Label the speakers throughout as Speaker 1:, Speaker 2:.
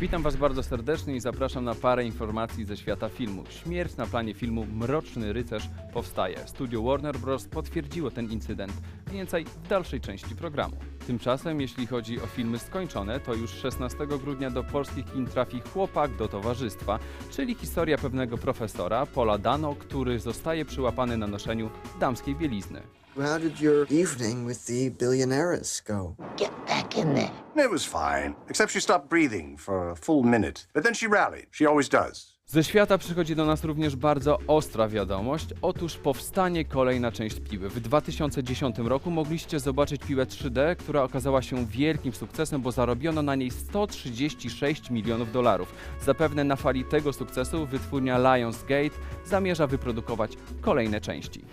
Speaker 1: Witam Was bardzo serdecznie i zapraszam na parę informacji ze świata filmu. Śmierć na planie filmu Mroczny Rycerz powstaje. Studio Warner Bros. potwierdziło ten incydent. Więcej w dalszej części programu. Tymczasem, jeśli chodzi o filmy skończone, to już 16 grudnia do polskich kin trafi Chłopak do Towarzystwa, czyli historia pewnego profesora, Paula Dano, który zostaje przyłapany na noszeniu damskiej bielizny.
Speaker 2: How did your evening with the billionaires go?
Speaker 3: Get back in there.
Speaker 4: It was fine, except she stopped breathing for a full minute. But then she rallied. She always does.
Speaker 1: Ze świata przychodzi do nas również bardzo ostra wiadomość. Otóż powstanie kolejna część piły. W 2010 roku mogliście zobaczyć piłę 3D, która okazała się wielkim sukcesem, bo zarobiono na niej 136 milionów dolarów. Zapewne na fali tego sukcesu wytwórnia Lionsgate zamierza wyprodukować kolejne części.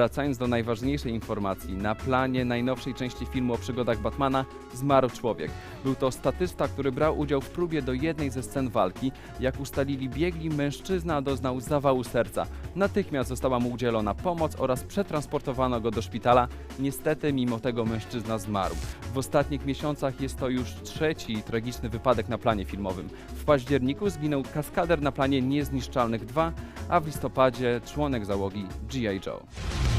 Speaker 1: Wracając do najważniejszej informacji, na planie najnowszej części filmu o przygodach Batmana zmarł człowiek. Był to statysta, który brał udział w próbie do jednej ze scen walki. Jak ustalili biegli, mężczyzna doznał zawału serca. Natychmiast została mu udzielona pomoc oraz przetransportowano go do szpitala. Niestety, mimo tego mężczyzna zmarł. W ostatnich miesiącach jest to już trzeci tragiczny wypadek na planie filmowym. W październiku zginął kaskader na planie Niezniszczalnych 2, a w listopadzie członek załogi G.I. Joe.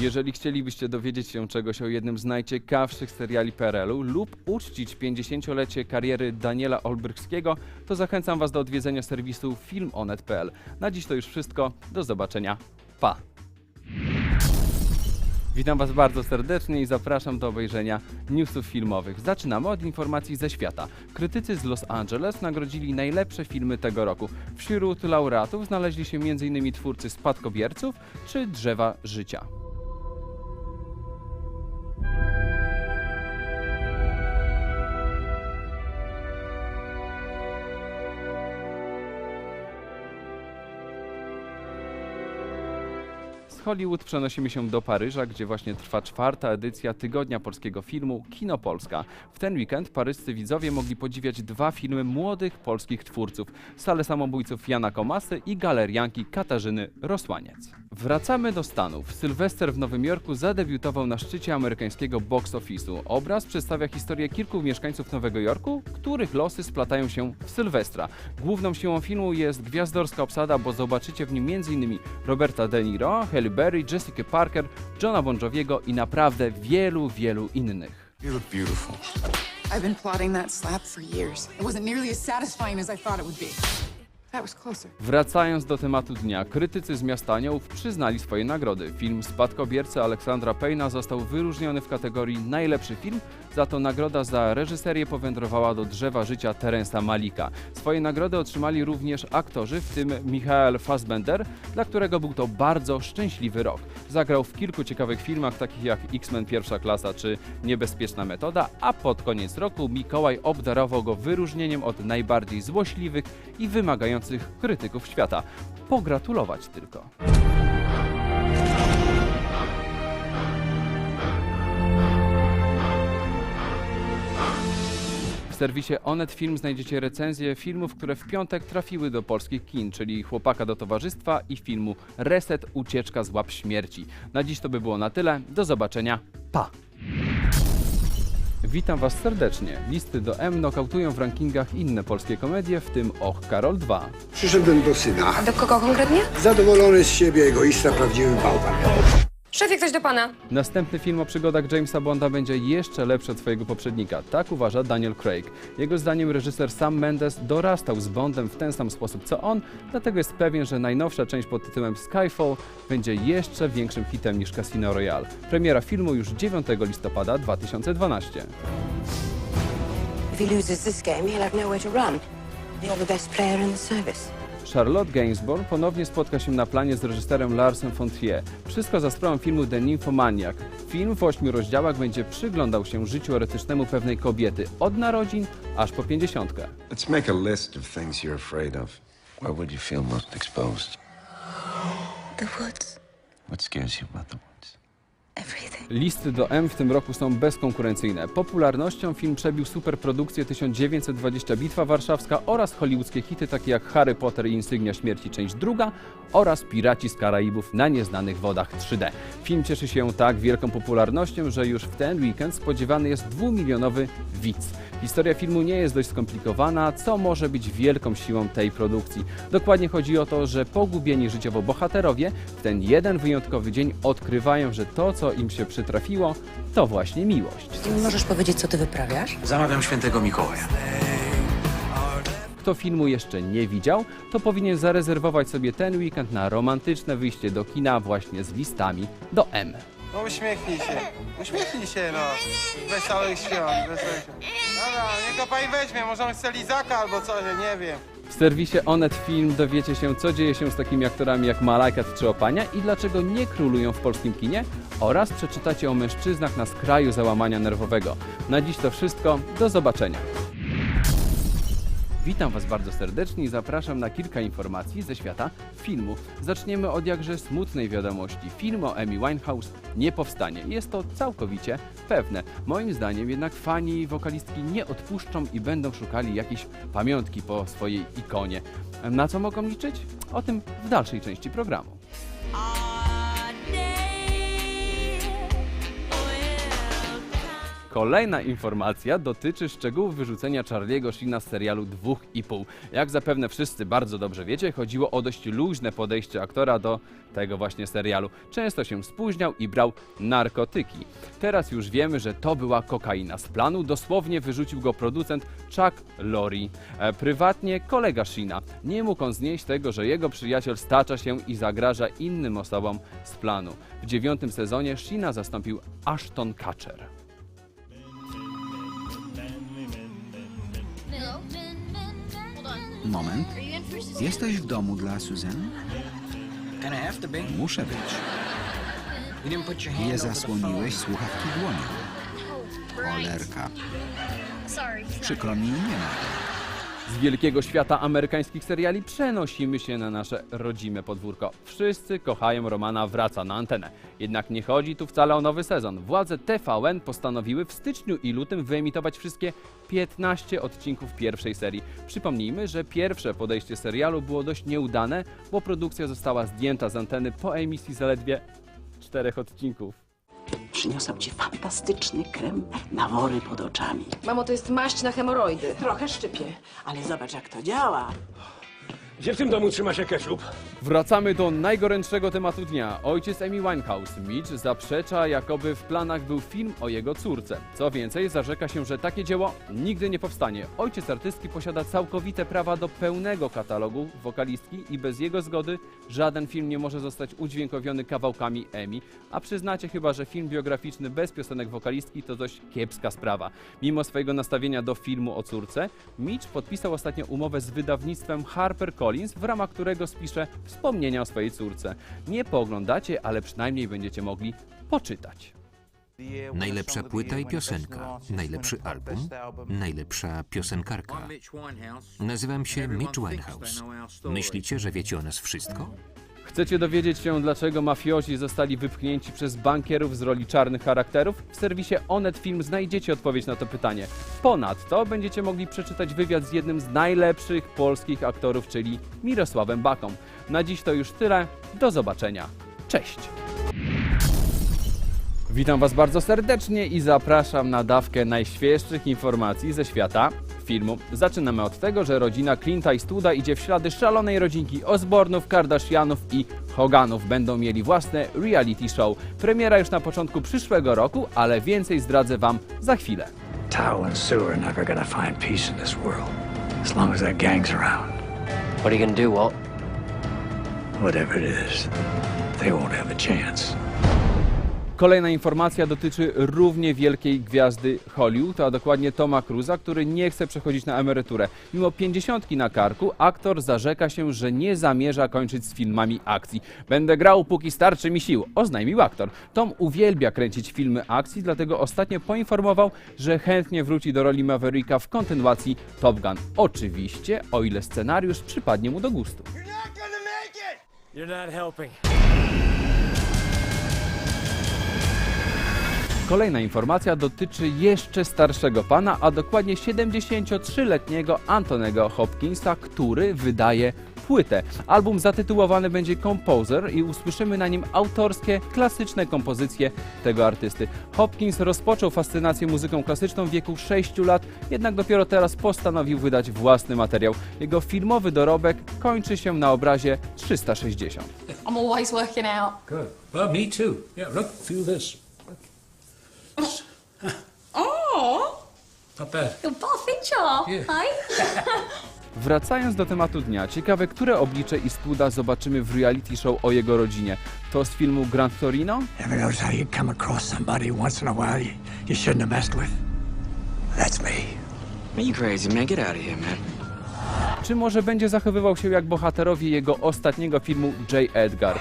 Speaker 1: Jeżeli chcielibyście dowiedzieć się czegoś o jednym z najciekawszych seriali PRL-u lub uczcić 50-lecie kariery Daniela Olbrychskiego, to zachęcam Was do odwiedzenia serwisu filmonet.pl. Na dziś to już wszystko. Do zobaczenia. Pa! Witam Was bardzo serdecznie i zapraszam do obejrzenia newsów filmowych. Zaczynamy od informacji ze świata. Krytycy z Los Angeles nagrodzili najlepsze filmy tego roku. Wśród laureatów znaleźli się m.in. twórcy Spadkobierców czy Drzewa Życia. Hollywood przenosimy się do Paryża, gdzie właśnie trwa czwarta edycja Tygodnia Polskiego Filmu Kino Polska. W ten weekend paryscy widzowie mogli podziwiać dwa filmy młodych polskich twórców. Salę samobójców Jana Komasy i galerianki Katarzyny Rosłaniec. Wracamy do Stanów. Sylwester w Nowym Jorku zadebiutował na szczycie amerykańskiego box office'u. Obraz przedstawia historię kilku mieszkańców Nowego Jorku, których losy splatają się w Sylwestra. Główną siłą filmu jest gwiazdorska obsada, bo zobaczycie w nim m.in. Roberta De Niro, Halle Berry, Jessica Parker, Johna Bon Joviego i naprawdę wielu, wielu innych.
Speaker 4: You look beautiful.
Speaker 5: I've been plotting that slap for years. It wasn't nearly as satisfying as I thought it would be.
Speaker 1: Wracając do tematu dnia, krytycy z Miasta Aniołów przyznali swoje nagrody. Film Spadkobiercy Aleksandra Payna został wyróżniony w kategorii najlepszy film, za to nagroda za reżyserię powędrowała do Drzewa Życia Terensa Malika. Swoje nagrody otrzymali również aktorzy, w tym Michael Fassbender, dla którego był to bardzo szczęśliwy rok. Zagrał w kilku ciekawych filmach, takich jak X-Men Pierwsza Klasa czy Niebezpieczna Metoda, a pod koniec roku Mikołaj obdarował go wyróżnieniem od najbardziej złośliwych i wymagających krytyków świata. Pogratulować tylko. Serwisie Onet Film znajdziecie recenzje filmów, które w piątek trafiły do polskich kin, czyli Chłopaka do Towarzystwa i filmu Reset Ucieczka z łap śmierci. Na dziś to by było na tyle. Do zobaczenia. Pa! Witam Was serdecznie. Listy do M nokautują w rankingach inne polskie komedie, w tym Och Karol 2.
Speaker 6: Przyszedłem do syna.
Speaker 7: Do kogo konkretnie?
Speaker 6: Zadowolony z siebie, egoista, prawdziwy bałwan.
Speaker 7: Szefie, ktoś do pana.
Speaker 1: Następny film o przygodach Jamesa Bonda będzie jeszcze lepszy od swojego poprzednika. Tak uważa Daniel Craig. Jego zdaniem reżyser Sam Mendes dorastał z Bondem w ten sam sposób co on, dlatego jest pewien, że najnowsza część pod tytułem Skyfall będzie jeszcze większym hitem niż Casino Royale. Premiera filmu już 9 listopada 2012.
Speaker 8: If he loses this game, he'll have nowhere to run. You're the best player in the service.
Speaker 1: Charlotte Gainsbourg ponownie spotka się na planie z reżyserem Larsem von Trier. Wszystko za sprawą filmu The Nymphomaniac. Film w ośmiu rozdziałach będzie przyglądał się życiu erotycznemu pewnej kobiety od narodzin aż po pięćdziesiątkę.
Speaker 9: Let's make a list of things you're afraid of. Where would you feel most exposed?
Speaker 8: The woods.
Speaker 9: What scares you about the.
Speaker 1: Listy do M w tym roku są bezkonkurencyjne. Popularnością film przebił superprodukcję 1920 Bitwa Warszawska oraz hollywoodzkie hity takie jak Harry Potter i Insygnia Śmierci część druga oraz Piraci z Karaibów na nieznanych wodach 3D. Film cieszy się tak wielką popularnością, że już w ten weekend spodziewany jest dwumilionowy widz. Historia filmu nie jest dość skomplikowana, co może być wielką siłą tej produkcji. Dokładnie chodzi o to, że pogubieni życiowo bohaterowie w ten jeden wyjątkowy dzień odkrywają, że to, co im się przytrafiło, to właśnie miłość.
Speaker 8: Możesz powiedzieć, co ty wyprawiasz?
Speaker 9: Zamawiam świętego Mikołaja.
Speaker 1: Kto filmu jeszcze nie widział, to powinien zarezerwować sobie ten weekend na romantyczne wyjście do kina właśnie z listami do M.
Speaker 10: No uśmiechnij się. Uśmiechnij się, no. Wesołych świąt, wesołych świąt. Dobra, niech go pani weźmie, może on chce lizaka albo coś, ja nie wiem.
Speaker 1: W serwisie Onet Film dowiecie się, co dzieje się z takimi aktorami jak Malajkat czy Opania i dlaczego nie królują w polskim kinie oraz przeczytacie o mężczyznach na skraju załamania nerwowego. Na dziś to wszystko, do zobaczenia. Witam Was bardzo serdecznie i zapraszam na kilka informacji ze świata filmu. Zaczniemy od jakże smutnej wiadomości. Film o Amy Winehouse nie powstanie. Jest to całkowicie pewne. Moim zdaniem jednak fani wokalistki nie odpuszczą i będą szukali jakiejś pamiątki po swojej ikonie. Na co mogą liczyć? O tym w dalszej części programu. Kolejna informacja dotyczy szczegółów wyrzucenia Charlie'ego Sheena z serialu Dwóch i pół. Jak zapewne wszyscy bardzo dobrze wiecie, chodziło o dość luźne podejście aktora do tego właśnie serialu. Często się spóźniał i brał narkotyki. Teraz już wiemy, że to była kokaina. Z planu dosłownie wyrzucił go producent Chuck Lorre. E, prywatnie kolega Sheena. Nie mógł on znieść tego, że jego przyjaciel stacza się i zagraża innym osobom z planu. W dziewiątym sezonie Sheena zastąpił Ashton Kutcher.
Speaker 11: Moment. Jesteś w domu dla Susan? Muszę być. Nie zasłoniłeś słuchawki dłonią. Cholerka. Przykro mi, nie ma.
Speaker 1: Z wielkiego świata amerykańskich seriali przenosimy się na nasze rodzime podwórko. Wszyscy kochają Romana Wraca na antenę. Jednak nie chodzi tu wcale o nowy sezon. Władze TVN postanowiły w styczniu i lutym wyemitować wszystkie 15 odcinków pierwszej serii. Przypomnijmy, że pierwsze podejście serialu było dość nieudane, bo produkcja została zdjęta z anteny po emisji zaledwie czterech odcinków.
Speaker 3: Przyniosą ci fantastyczny krem na wory pod oczami.
Speaker 7: Mamo, to jest maść na hemoroidy.
Speaker 3: Trochę szczypie, ale zobacz jak to działa.
Speaker 6: Gdzie w tym domu trzyma się ketchup?
Speaker 1: Wracamy do najgorętszego tematu dnia. Ojciec Amy Winehouse, Mitch, zaprzecza, jakoby w planach był film o jego córce. Co więcej, zarzeka się, że takie dzieło nigdy nie powstanie. Ojciec artystki posiada całkowite prawa do pełnego katalogu wokalistki i bez jego zgody żaden film nie może zostać udźwiękowiony kawałkami Amy. A przyznacie chyba, że film biograficzny bez piosenek wokalistki to dość kiepska sprawa. Mimo swojego nastawienia do filmu o córce, Mitch podpisał ostatnio umowę z wydawnictwem HarperCollins, w ramach którego spisze wspomnienia o swojej córce. Nie pooglądacie, ale przynajmniej będziecie mogli poczytać.
Speaker 11: Najlepsza płyta i piosenka, najlepszy album, najlepsza piosenkarka. Nazywam się Mitch Winehouse. Myślicie, że wiecie o nas wszystko?
Speaker 1: Chcecie dowiedzieć się, dlaczego mafiozi zostali wypchnięci przez bankierów z roli czarnych charakterów? W serwisie Onet Film znajdziecie odpowiedź na to pytanie. Ponadto będziecie mogli przeczytać wywiad z jednym z najlepszych polskich aktorów, czyli Mirosławem Baką. Na dziś to już tyle. Do zobaczenia. Cześć! Witam Was bardzo serdecznie i zapraszam na dawkę najświeższych informacji ze świata filmu. Zaczynamy od tego, że rodzina Clint'a Eastwooda idzie w ślady szalonej rodzinki Osbornów, Kardashianów i Hoganów. Będą mieli własne reality show. Premiera już na początku przyszłego roku, ale więcej zdradzę Wam za chwilę.
Speaker 9: Tao and Sue are never gonna find peace in this world. As long as that gang's around.
Speaker 3: What are you gonna do, Walt?
Speaker 9: Whatever it is, they won't have a chance.
Speaker 1: Kolejna informacja dotyczy równie wielkiej gwiazdy Hollywood, a dokładnie Toma Cruza, który nie chce przechodzić na emeryturę. Mimo pięćdziesiątki na karku, aktor zarzeka się, że nie zamierza kończyć z filmami akcji. Będę grał, póki starczy mi sił, oznajmił aktor. Tom uwielbia kręcić filmy akcji, dlatego ostatnio poinformował, że chętnie wróci do roli Mavericka w kontynuacji Top Gun. Oczywiście, o ile scenariusz przypadnie mu do gustu. Kolejna informacja dotyczy jeszcze starszego pana, a dokładnie 73-letniego Antonego Hopkinsa, który wydaje płytę. Album zatytułowany będzie Composer i usłyszymy na nim autorskie, klasyczne kompozycje tego artysty. Hopkins rozpoczął fascynację muzyką klasyczną w wieku 6 lat, jednak dopiero teraz postanowił wydać własny materiał. Jego filmowy dorobek kończy się na obrazie 360.
Speaker 5: I'm always working out.
Speaker 6: Good. Well, me too. Yeah, look, feel this.
Speaker 5: Your feature.
Speaker 6: Yeah.
Speaker 5: Hi.
Speaker 1: Wracając do tematu dnia, ciekawe, które oblicze Eastwooda zobaczymy w reality show o jego rodzinie. To z filmu Grand Torino?
Speaker 9: Ever notice how you come across somebody once in a while you, you shouldn't have messed with? That's me.
Speaker 10: Are you crazy, man? Get out of here, man.
Speaker 1: Czy może będzie zachowywał się jak bohaterowie jego ostatniego filmu J. Edgar?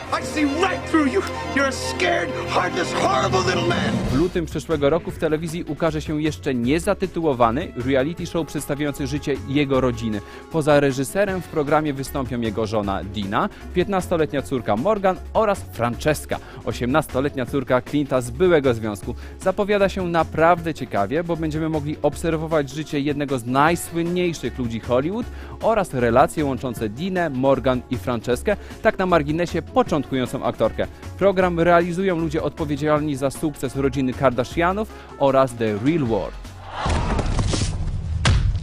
Speaker 1: W lutym przyszłego roku w telewizji ukaże się jeszcze niezatytułowany reality show przedstawiający życie jego rodziny. Poza reżyserem w programie wystąpią jego żona Dina, 15-letnia córka Morgan oraz Francesca, 18-letnia córka Clint'a z byłego związku. Zapowiada się naprawdę ciekawie, bo będziemy mogli obserwować życie jednego z najsłynniejszych ludzi Hollywood oraz relacje łączące Dinę, Morgan i Franceskę, tak na marginesie początkującą aktorkę. Program realizują ludzie odpowiedzialni za sukces rodziny Kardashianów oraz The Real World.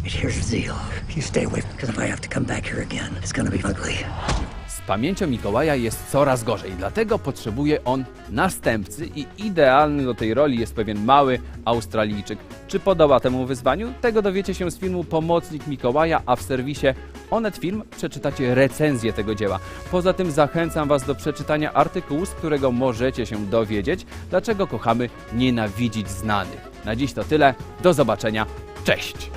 Speaker 9: Here's the deal. You stay away, because if I have to come back here again, it's gonna be ugly.
Speaker 1: Z pamięcią Mikołaja jest coraz gorzej, dlatego potrzebuje on następcy i idealny do tej roli jest pewien mały Australijczyk. Czy podoba temu wyzwaniu? Tego dowiecie się z filmu Pomocnik Mikołaja, a w serwisie Onet Film przeczytacie recenzję tego dzieła. Poza tym zachęcam Was do przeczytania artykułu, z którego możecie się dowiedzieć, dlaczego kochamy nienawidzić znanych. Na dziś to tyle, do zobaczenia, cześć!